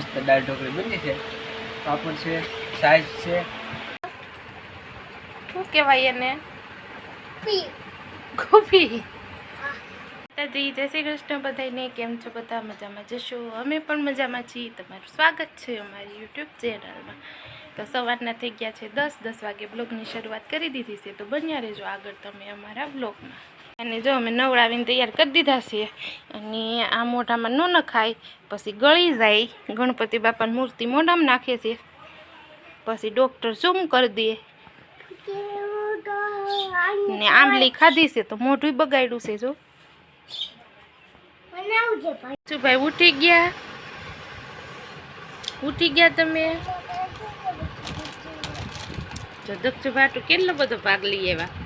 મસ્ત દાળ ઢોકળી બની છે. પાપડ છે સાઈઝ છે. શું કહેવાય એને? ગોપી. માતાજી જય શ્રી કૃષ્ણ. બધાને કેમ છો? બધા મજામાં જશો? અમે પણ મજામાં છીએ. તમારું સ્વાગત છે અમારી યુટ્યુબ ચેનલમાં. તો સવારના થઈ ગયા છે દસ દસ વાગે બ્લોગની શરૂઆત કરી દીધી છે. તો બન્યા રહેજો આગળ તમે અમારા બ્લોગમાં. અને જો અમે નવડાવીને તૈયાર કરી દીધા છીએ, અને આ મોઢામાં ન નખાય, પછી ગળી જાય. ગણપતિ બાપાની મૂર્તિ મોઢામાં નાખે છે. પછી ડૉક્ટર શું કરી દે. ને આંબલી ખાધી છે તો મોઢું બગાડ્યું છે, જો. શું ભાઈ ઉઠી ગયા. ઉઠી ગયા તમે? જો દક્ષ ભાટું કેટલો બધો ભાગ લઈ આવ્યા?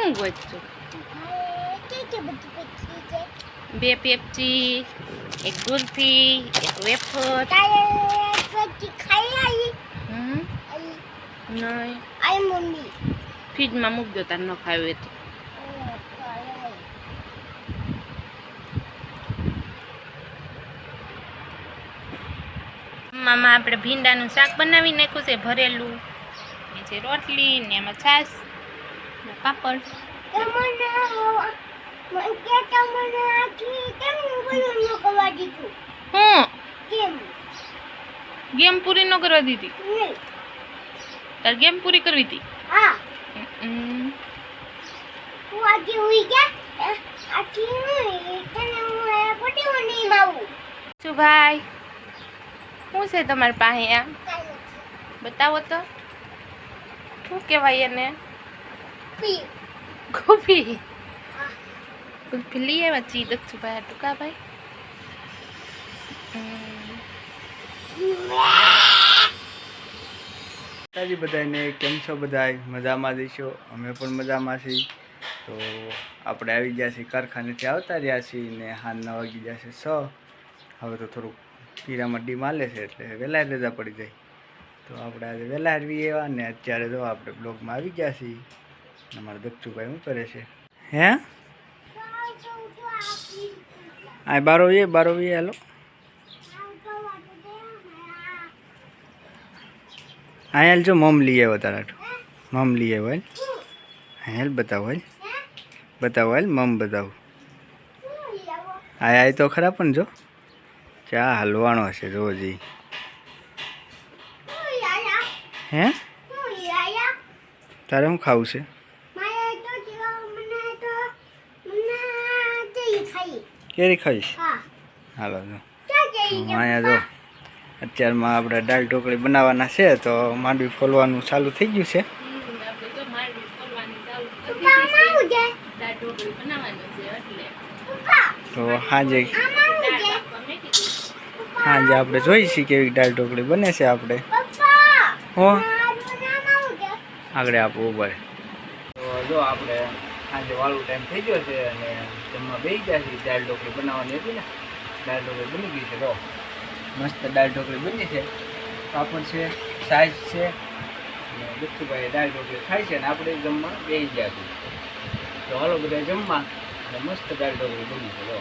હું ગોચું બે પેપ્સી, એક ગુલ્ફી એક વેફર. ફ્રીજમાં મૂકજો તાર ન ખાવું તો. મામા આપણે ભીંડાનું શાક બનાવી નાખ્યું છે, ભરેલું. છે રોટલી ને એમાં છાશ. પાપડ. હું ગેમ પૂરી ન કરવા દીધી? તાર ગેમ પૂરી કરવી હતી? હમ. શું ભાઈ? શું છે તમારી પાસે આ બતાવો તો. શું કહેવાય એને? ગોપી ગુલ્ફી લઈ આવ્યા ચી દક્ષુ ભાઈ ટૂંકા ભાઈ. માતાજી બધાને કેમ છો બધાય? મજામાં જઈશો અમે પણ મજામાં છીએ. તો આપણે આવી ગયા છીએ કારખાનેથી આવતા રહ્યા છીએ ને હાલના વાગી ગયા છે છ. હવે તો થોડુંક પીરામાં ડી માલે છે એટલે વહેલા રજા પડી જાય. તો આપણે આજે વહેલા હરવી એવા ને અત્યારે જો આપણે બ્લોગમાં આવી ગયા છીએ. અમારા દક્ષુભાઈ શું કરે છે? હે? આ બારો બારોવીએ બારો હાલો. હાલ જો, મમ લઈ આવ્યો તારા મમ લઈ આવ્યો, હાલ. બતાવો હાલ. બતાવો, હાલ, મમ બતાવો. હા આ તો ખરા પણ જો. ચા હલવાનો હશે રોજ. હે? તારે શું ખાવું છે? કેરી ખાઈશ? હાલો જો. અહીંયા જો. અત્યારમાં આપણે દાળ ઢોકળી બનાવવાના છે તો માંડવી ફોલવાનું ચાલુ થઈ ગયું છે. તો હાજે. સાંજે આપણે જોઈશું કેવી દાળ ઢોકળી બને છે આપણે. હો. આગળ આપવું તો જો આપણે સાંજે વાળું ટાઈમ થઈ ગયો છે અને જમવા બેસી ગયા છે દાળ ઢોકળી બનાવવાની હતી ને. દાળ ઢોકળી બની ગઈ છે. તો મસ્ત દાળ ઢોકળી બની છે. પાપડ છે સાઈઝ છે. અને દક્ષુભાઈ દાળ ઢોકળી ખાય છે અને આપણે જમવા બેસી ગયા છીએ. તો હાલો બધા જમવા. અને મસ્ત દાળ ઢોકળી બની છે.